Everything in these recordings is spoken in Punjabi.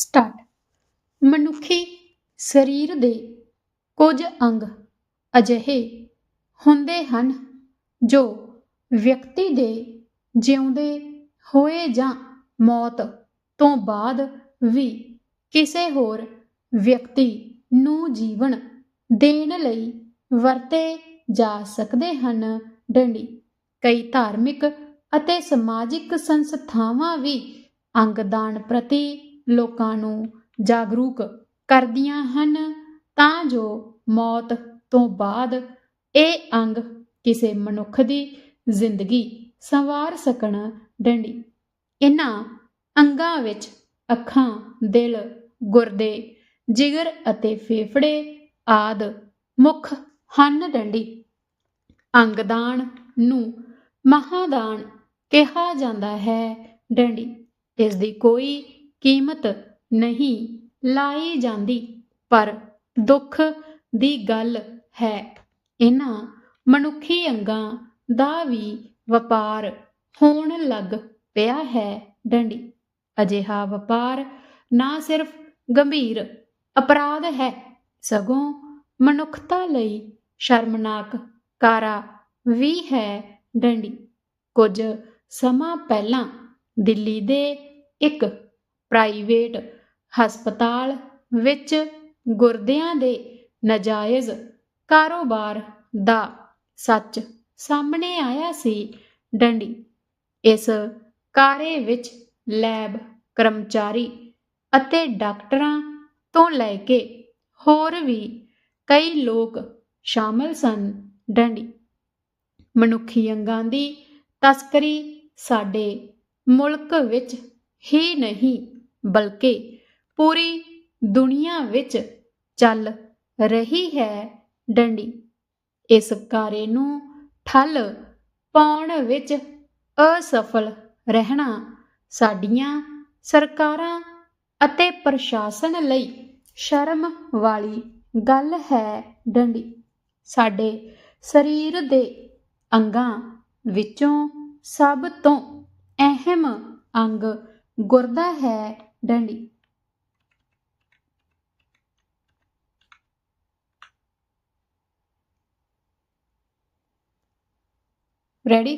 ਸਟਾਰਟ ਮਨੁੱਖੀ ਸਰੀਰ ਦੇ ਕੁਝ ਅੰਗ ਅਜਿਹੇ ਹੁੰਦੇ ਹਨ ਜੋ ਵਿਅਕਤੀ ਦੇ ਜਿਉਂਦੇ ਹੋਏ ਜਾਂ ਮੌਤ ਤੋਂ ਬਾਅਦ ਵੀ ਕਿਸੇ ਹੋਰ ਵਿਅਕਤੀ ਨੂੰ ਜੀਵਨ ਦੇਣ ਲਈ ਵਰਤੇ ਜਾ ਸਕਦੇ ਹਨ। ਡੰਡੀ। ਕਈ ਧਾਰਮਿਕ ਅਤੇ ਸਮਾਜਿਕ ਸੰਸਥਾਵਾਂ ਵੀ ਅੰਗਦਾਨ ਪ੍ਰਤੀ ਲੋਕਾਂ ਨੂੰ ਜਾਗਰੂਕ ਕਰਦੀਆਂ ਹਨ, ਤਾਂ ਜੋ ਮੌਤ ਤੋਂ ਬਾਅਦ ਇਹ ਅੰਗ ਕਿਸੇ ਮਨੁੱਖ ਦੀ ਜ਼ਿੰਦਗੀ ਸੰਵਾਰ ਸਕਣ ਡੰਡੀ। ਇਹਨਾਂ ਅੰਗਾਂ ਵਿੱਚ ਅੱਖਾਂ, ਦਿਲ, ਗੁਰਦੇ, ਜਿਗਰ ਅਤੇ ਫੇਫੜੇ ਆਦ ਮੁੱਖ ਹਨ ਡੰਡੀ। ਅੰਗਦਾਨ ਨੂੰ ਮਹਾਦਾਨ ਕਿਹਾ ਜਾਂਦਾ ਹੈ ਡੰਡੀ। ਇਸ ਦੀ ਕੋਈ ਕੀਮਤ ਨਹੀਂ ਲਾਈ ਜਾਂਦੀ, ਪਰ ਦੁੱਖ ਦੀ ਗੱਲ ਹੈ। ਇਹਨਾਂ ਮਨੁੱਖੀ ਅੰਗਾਂ ਦਾ ਵੀ ਵਪਾਰ ਹੋਣ ਲੱਗ ਪਿਆ ਹੈ ਡੰਡੀ। ਅਜਿਹਾ ਵਪਾਰ ਨਾ ਸਿਰਫ ਗੰਭੀਰ ਅਪਰਾਧ ਹੈ, ਸਗੋਂ ਮਨੁੱਖਤਾ ਲਈ ਸ਼ਰਮਨਾਕ ਕਾਰਾ ਵੀ ਹੈ ਡੰਡੀ। ਕੁਝ ਸਮਾਂ ਪਹਿਲਾਂ ਦਿੱਲੀ ਦੇ ਇੱਕ ਪ੍ਰਾਈਵੇਟ ਹਸਪਤਾਲ ਵਿੱਚ ਗੁਰਦਿਆਂ ਦੇ ਨਾਜਾਇਜ਼ ਕਾਰੋਬਾਰ ਦਾ ਸੱਚ ਸਾਹਮਣੇ ਆਇਆ ਸੀ ਡੰਡੀ। ਇਸ ਕਾਰੇ ਵਿੱਚ ਲੈਬ, ਕਰਮਚਾਰੀ ਅਤੇ ਡਾਕਟਰਾਂ ਤੋਂ ਲੈ ਕੇ ਹੋਰ ਵੀ ਕਈ ਲੋਕ ਸ਼ਾਮਲ ਸਨ ਡੰਡੀ। ਮਨੁੱਖੀ ਅੰਗਾਂ ਦੀ ਤਸਕਰੀ ਸਾਡੇ ਮੁਲਕ ਵਿੱਚ ਹੀ ਨਹੀਂ ਬਲਕਿ ਪੂਰੀ ਦੁਨੀਆ ਵਿੱਚ ਚੱਲ ਰਹੀ ਹੈ ਡੰਡੀ। ਇਸ ਕਾਰੇ ਨੂੰ ਠੱਲ ਪਾਉਣ ਵਿੱਚ ਅਸਫਲ ਰਹਿਣਾ ਸਾਡੀਆਂ ਸਰਕਾਰਾਂ ਅਤੇ ਪ੍ਰਸ਼ਾਸਨ ਲਈ ਸ਼ਰਮ ਵਾਲੀ ਗੱਲ ਹੈ ਡੰਡੀ। ਸਾਡੇ ਸਰੀਰ ਦੇ ਅੰਗਾਂ ਵਿੱਚੋਂ ਸਭ ਤੋਂ ਅਹਿਮ ਅੰਗ ਗੁਰਦਾ ਹੈ ਡੰਡੀ ਰੈਡੀ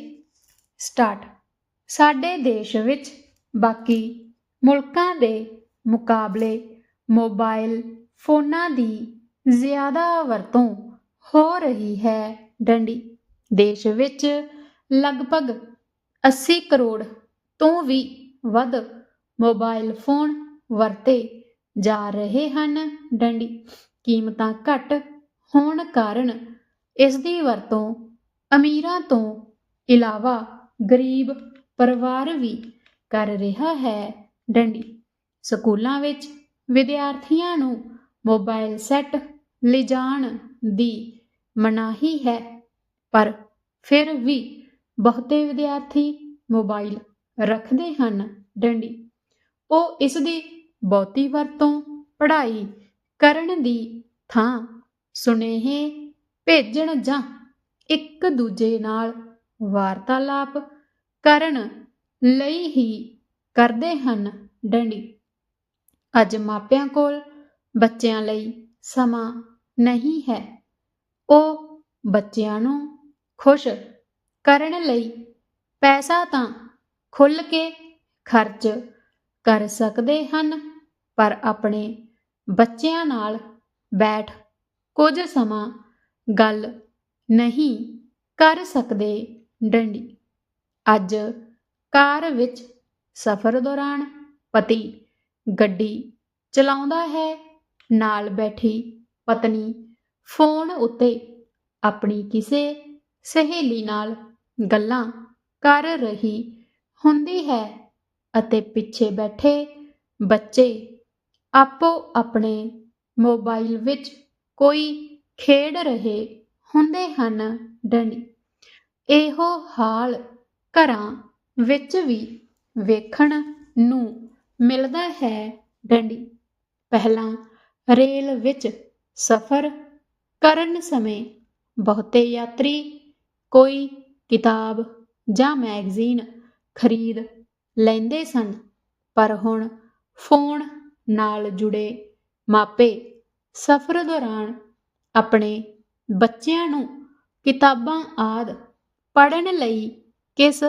ਸਟਾਰਟ ਸਾਡੇ ਦੇਸ਼ ਵਿੱਚ ਬਾਕੀ ਮੁਲਕਾਂ ਦੇ ਮੁਕਾਬਲੇ ਮੋਬਾਈਲ ਫੋਨਾਂ ਦੀ ਜ਼ਿਆਦਾ ਵਰਤੋਂ ਹੋ ਰਹੀ ਹੈ ਡੰਡੀ ਦੇਸ਼ ਵਿੱਚ ਲਗਭਗ 80 ਕਰੋੜ ਤੋਂ ਵੀ ਵੱਧ ਮੋਬਾਈਲ ਫੋਨ ਵਰਤੇ ਜਾ ਰਹੇ ਹਨ। ਡੰਡੀ, ਕੀਮਤਾਂ ਘੱਟ ਹੋਣ ਕਾਰਨ ਇਸ ਦੀ ਵਰਤੋਂ ਅਮੀਰਾਂ ਤੋਂ ਇਲਾਵਾ ਗਰੀਬ ਪਰਿਵਾਰ ਵੀ ਕਰ ਰਿਹਾ ਹੈ। ਡੰਡੀ, ਸਕੂਲਾਂ ਵਿੱਚ ਵਿਦਿਆਰਥੀਆਂ ਨੂੰ ਮੋਬਾਈਲ ਸੈੱਟ ਲਿਜਾਣ ਦੀ ਮਨਾਹੀ ਹੈ, ਪਰ ਫਿਰ ਵੀ ਬਹੁਤੇ ਵਿਦਿਆਰਥੀ ਮੋਬਾਈਲ ਰੱਖਦੇ ਹਨ। ਡੰਡੀ ਉਹ ਇਸ ਦੀ ਬਹੁਤੀ ਵਰਤੋਂ ਪੜ੍ਹਾਈ ਕਰਨ ਦੀ ਥਾਂ ਸੁਨੇਹੇ ਭੇਜਣ ਜਾਂ ਇੱਕ ਦੂਜੇ ਨਾਲ ਵਾਰਤਾਲਾਪ ਕਰਨ ਲਈ ਹੀ ਕਰਦੇ ਹਨ ਡੰਡੀ। ਅੱਜ ਮਾਪਿਆਂ ਕੋਲ ਬੱਚਿਆਂ ਲਈ ਸਮਾਂ ਨਹੀਂ ਹੈ। ਉਹ ਬੱਚਿਆਂ ਨੂੰ ਖੁਸ਼ ਕਰਨ ਲਈ ਪੈਸਾ ਤਾਂ ਖੁੱਲ ਕੇ ਖਰਚ ਕਰ ਸਕਦੇ ਹਨ, ਪਰ ਆਪਣੇ ਬੱਚਿਆਂ ਨਾਲ ਬੈਠ ਕੁਝ ਸਮਾਂ ਗੱਲ ਨਹੀਂ ਕਰ ਸਕਦੇ ਡੰਡੀ। ਅੱਜ ਕਾਰ ਵਿੱਚ ਸਫ਼ਰ ਦੌਰਾਨ ਪਤੀ ਗੱਡੀ ਚਲਾਉਂਦਾ ਹੈ, ਨਾਲ ਬੈਠੀ ਪਤਨੀ ਫੋਨ ਉੱਤੇ ਆਪਣੀ ਕਿਸੇ ਸਹੇਲੀ ਨਾਲ ਗੱਲਾਂ ਕਰ ਰਹੀ ਹੁੰਦੀ ਹੈ। ਅਤੇ ਪਿੱਛੇ ਬੈਠੇ ਬੱਚੇ ਆਪੋ ਆਪਣੇ ਮੋਬਾਈਲ ਵਿੱਚ ਕੋਈ ਖੇਡ ਰਹੇ ਹੁੰਦੇ ਹਨ ਡੰਡੀ। ਇਹੋ ਹਾਲ ਘਰਾਂ ਵਿੱਚ ਵੀ ਵੇਖਣ ਨੂੰ ਮਿਲਦਾ ਹੈ ਡੰਡੀ। ਪਹਿਲਾਂ ਰੇਲ ਵਿੱਚ ਸਫ਼ਰ ਕਰਨ ਸਮੇਂ ਬਹੁਤੇ ਯਾਤਰੀ ਕੋਈ ਕਿਤਾਬ ਜਾਂ ਮੈਗਜ਼ੀਨ ਖਰੀਦ ਲੈਂਦੇ ਸਨ, ਪਰ ਹੁਣ ਫੋਨ ਨਾਲ ਜੁੜੇ ਮਾਪੇ ਸਫ਼ਰ ਦੌਰਾਨ ਆਪਣੇ ਬੱਚਿਆਂ ਨੂੰ ਕਿਤਾਬਾਂ ਆਦਿ ਪੜ੍ਹਨ ਲਈ ਕਿਸ